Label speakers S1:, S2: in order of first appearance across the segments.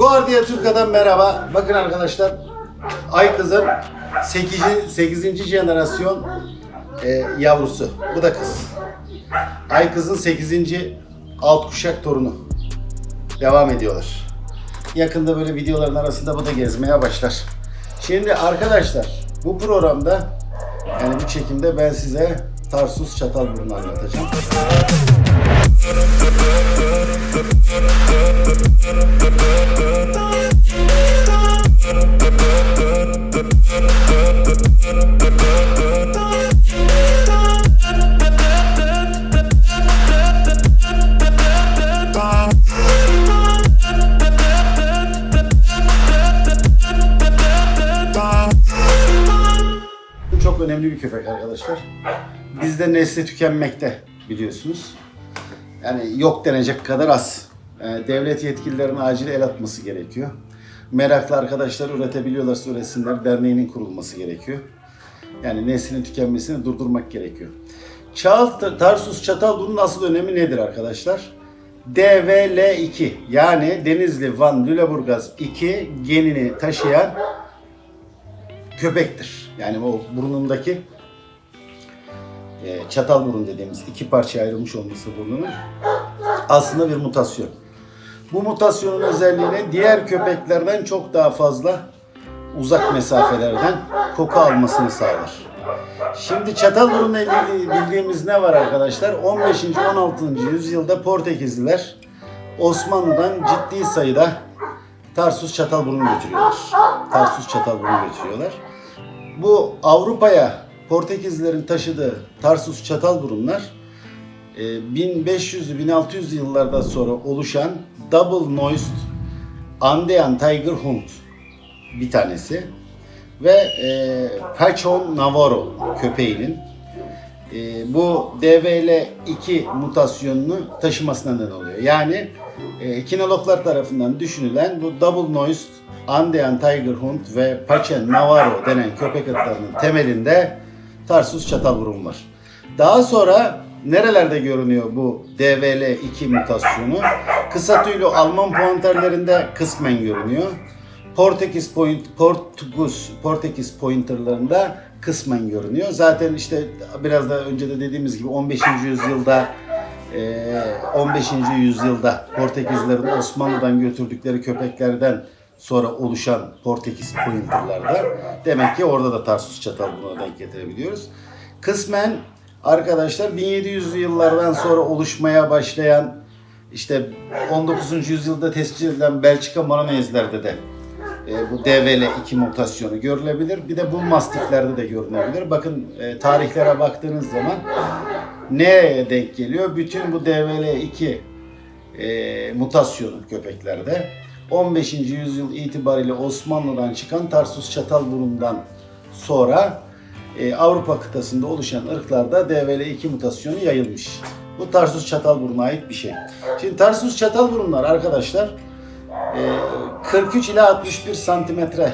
S1: Guardia Turca'dan merhaba. Bakın arkadaşlar Ay kızın 8. 8. jenerasyon e, yavrusu. Bu da kız. Ay kızın 8. alt kuşak torunu. Devam ediyorlar. Yakında böyle videoların arasında bu da gezmeye başlar. Şimdi arkadaşlar bu programda yani bu çekimde ben size Tarsus Çatalburnu anlatacağım. Köpek arkadaşlar. Bizde nesli tükenmekte biliyorsunuz. Yani yok denecek kadar az. Ee, Devlet yetkililerinin acil el atması gerekiyor. Meraklı arkadaşlar üretebiliyorlarsa üretsinler. Derneğinin kurulması gerekiyor. Yani neslinin tükenmesini durdurmak gerekiyor. Charles Tarsus Çatalburnu'nun asıl önemi nedir arkadaşlar? DVL2 yani Denizli Van Lüleburgaz 2 genini taşıyan köpektir. Yani o burnundaki e, çatal burun dediğimiz iki parçaya ayrılmış olması burnunun aslında bir mutasyon. Bu mutasyonun özelliğini diğer köpeklerden çok daha fazla uzak mesafelerden koku almasını sağlar. Şimdi çatal burunla ilgili bildiğimiz ne var arkadaşlar? 15. 16. yüzyılda Portekizliler Osmanlı'dan ciddi sayıda Tarsus çatal burun götürüyorlar. Tarsus çatal burun götürüyorlar. Bu Avrupa'ya Portekizlilerin taşıdığı Tarsus çatal burunlar 1500'lü 1600 yıllardan sonra oluşan Double Noised Andean Tiger Hunt bir tanesi ve e, Pachon Navarro köpeğinin e, bu DVL2 mutasyonunu taşımasına neden oluyor. Yani e, kinologlar tarafından düşünülen bu Double Noised Andean Tiger Hunt ve Pachen Navarro denen köpek ırklarının temelinde Tarsus çatalburun var. Daha sonra nerelerde görünüyor bu DVL2 mutasyonu? Kısa tüylü Alman puanterlerinde kısmen görünüyor. Portekiz Point, Portugus, Portekiz Pointer'larında kısmen görünüyor. Zaten işte biraz da önce de dediğimiz gibi 15. yüzyılda e, 15. yüzyılda Portekizlerin Osmanlı'dan götürdükleri köpeklerden sonra oluşan Portekiz Pointer'larda demek ki orada da Tarsus çatal buna denk getirebiliyoruz. Kısmen arkadaşlar 1700'lü yıllardan sonra oluşmaya başlayan işte 19. yüzyılda tescil edilen Belçika Maronezlerde de e, bu DVL2 mutasyonu görülebilir. Bir de bu mastiflerde de görünebilir. Bakın e, tarihlere baktığınız zaman neye denk geliyor? Bütün bu DVL2 e, mutasyonu köpeklerde 15. yüzyıl itibariyle Osmanlı'dan çıkan Tarsus Çatalburun'dan sonra e, Avrupa kıtasında oluşan ırklarda DVL2 mutasyonu yayılmış. Bu Tarsus Çatalburun'a ait bir şey. Şimdi Tarsus Çatalburunlar arkadaşlar e, 43 ila 61 santimetre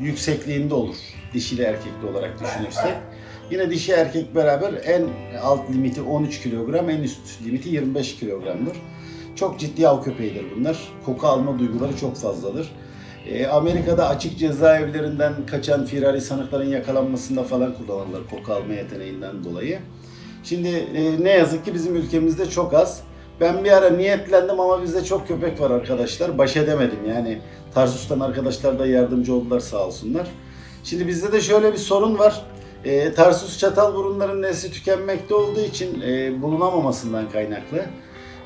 S1: yüksekliğinde olur. Dişili erkekli olarak düşünürsek. Yine dişi erkek beraber en alt limiti 13 kilogram, en üst limiti 25 kilogramdır. Çok ciddi av köpeğidir bunlar. Koku alma duyguları çok fazladır. E, Amerika'da açık cezaevlerinden kaçan firari sanıkların yakalanmasında falan kullanırlar koku alma yeteneğinden dolayı. Şimdi e, ne yazık ki bizim ülkemizde çok az. Ben bir ara niyetlendim ama bizde çok köpek var arkadaşlar. Baş edemedim yani. Tarsus'tan arkadaşlar da yardımcı oldular sağ olsunlar. Şimdi bizde de şöyle bir sorun var. E, Tarsus çatal burunların nesli tükenmekte olduğu için e, bulunamamasından kaynaklı.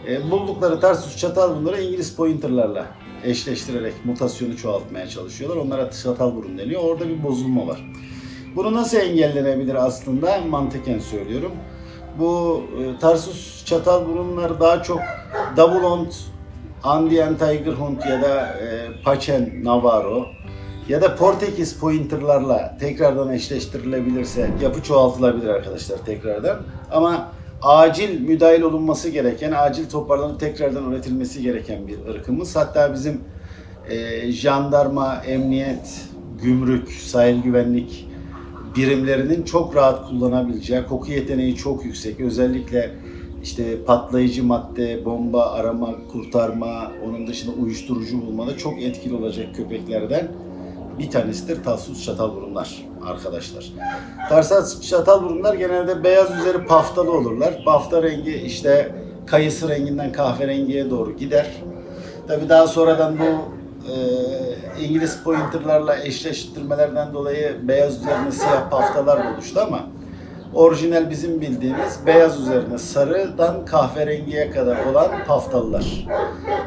S1: E, buldukları Tarsus çatal bunları İngiliz pointerlarla eşleştirerek mutasyonu çoğaltmaya çalışıyorlar. Onlara çatal burun deniyor. Orada bir bozulma var. Bunu nasıl engellenebilir aslında mantıken söylüyorum. Bu e, Tarsus çatal burunlar daha çok Double Hunt, Andean Tiger Hunt ya da e, Pachen Navarro ya da Portekiz pointerlarla tekrardan eşleştirilebilirse yapı çoğaltılabilir arkadaşlar tekrardan. Ama acil müdahil olunması gereken, acil toparlanıp tekrardan üretilmesi gereken bir ırkımız. Hatta bizim e, jandarma, emniyet, gümrük, sahil güvenlik birimlerinin çok rahat kullanabileceği, koku yeteneği çok yüksek. Özellikle işte patlayıcı madde, bomba arama, kurtarma, onun dışında uyuşturucu bulmada çok etkili olacak köpeklerden bir tanesidir Tarsus çatalburunlar arkadaşlar. Tarsus çatalburunlar genelde beyaz üzeri paftalı olurlar. Pafta rengi işte kayısı renginden kahverengiye doğru gider. Tabi daha sonradan bu e, İngiliz pointerlarla eşleştirmelerden dolayı beyaz üzerine siyah paftalar oluştu ama orijinal bizim bildiğimiz beyaz üzerine sarıdan kahverengiye kadar olan paftalılar.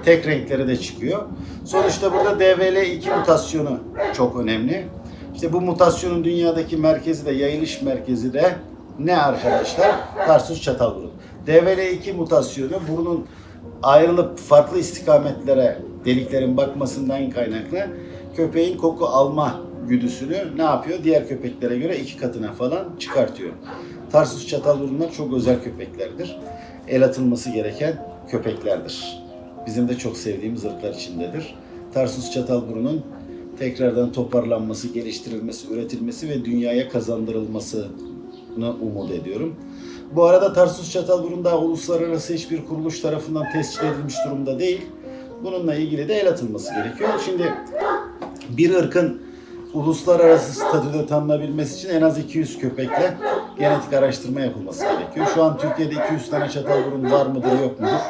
S1: Tek renkleri de çıkıyor. Sonuçta burada DVL2 mutasyonu çok önemli. İşte bu mutasyonun dünyadaki merkezi de yayılış merkezi de ne arkadaşlar? Tarsus çatalburun. DVL2 mutasyonu burnun ayrılıp farklı istikametlere deliklerin bakmasından kaynaklı köpeğin koku alma güdüsünü ne yapıyor? Diğer köpeklere göre iki katına falan çıkartıyor. Tarsus çatalburunlar çok özel köpeklerdir. El atılması gereken köpeklerdir. Bizim de çok sevdiğimiz ırklar içindedir. Tarsus çatalburunun tekrardan toparlanması, geliştirilmesi, üretilmesi ve dünyaya kazandırılmasını umut ediyorum. Bu arada Tarsus Çatalburun daha uluslararası hiçbir kuruluş tarafından tescil edilmiş durumda değil. Bununla ilgili de el atılması gerekiyor. Şimdi bir ırkın uluslararası statüde tanınabilmesi için en az 200 köpekle genetik araştırma yapılması gerekiyor. Şu an Türkiye'de 200 tane çatalburun var mıdır yok mudur?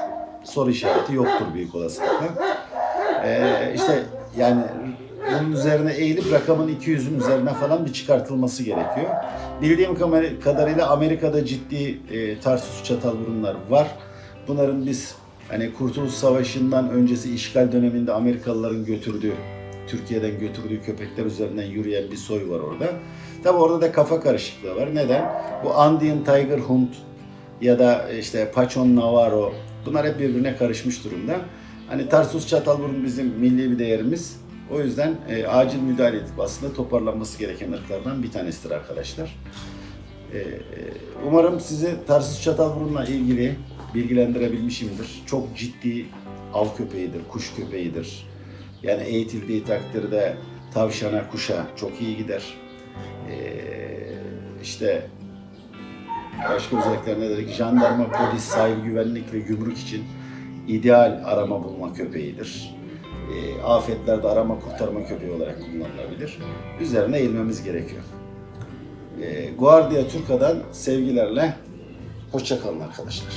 S1: Soru işareti yoktur büyük olasılıkla. Ee, işte yani bunun üzerine eğilip rakamın 200'ün üzerine falan bir çıkartılması gerekiyor. Bildiğim kadarıyla Amerika'da ciddi e, Tarsus çatalburunlar var. Bunların biz hani Kurtuluş Savaşı'ndan öncesi işgal döneminde Amerikalıların götürdüğü, Türkiye'den götürdüğü köpekler üzerinden yürüyen bir soy var orada. Tabi orada da kafa karışıklığı var. Neden? Bu Andean Tiger Hunt ya da işte Pachon Navarro bunlar hep birbirine karışmış durumda. Hani Tarsus Çatalburun bizim milli bir değerimiz. O yüzden e, acil müdahale edip aslında toparlanması gereken ırklardan bir tanesidir arkadaşlar. E, e, umarım sizi Tarsus Çatalburun'la ilgili bilgilendirebilmişimdir. Çok ciddi av köpeğidir, kuş köpeğidir. Yani eğitildiği takdirde tavşana, kuşa çok iyi gider. E, işte Başka özellikler ne dedik? Jandarma, polis, sahil güvenlik ve gümrük için ideal arama bulma köpeğidir. E, afetlerde arama kurtarma köpeği olarak kullanılabilir. Üzerine eğilmemiz gerekiyor. E, Guardia Turca'dan sevgilerle hoşçakalın arkadaşlar.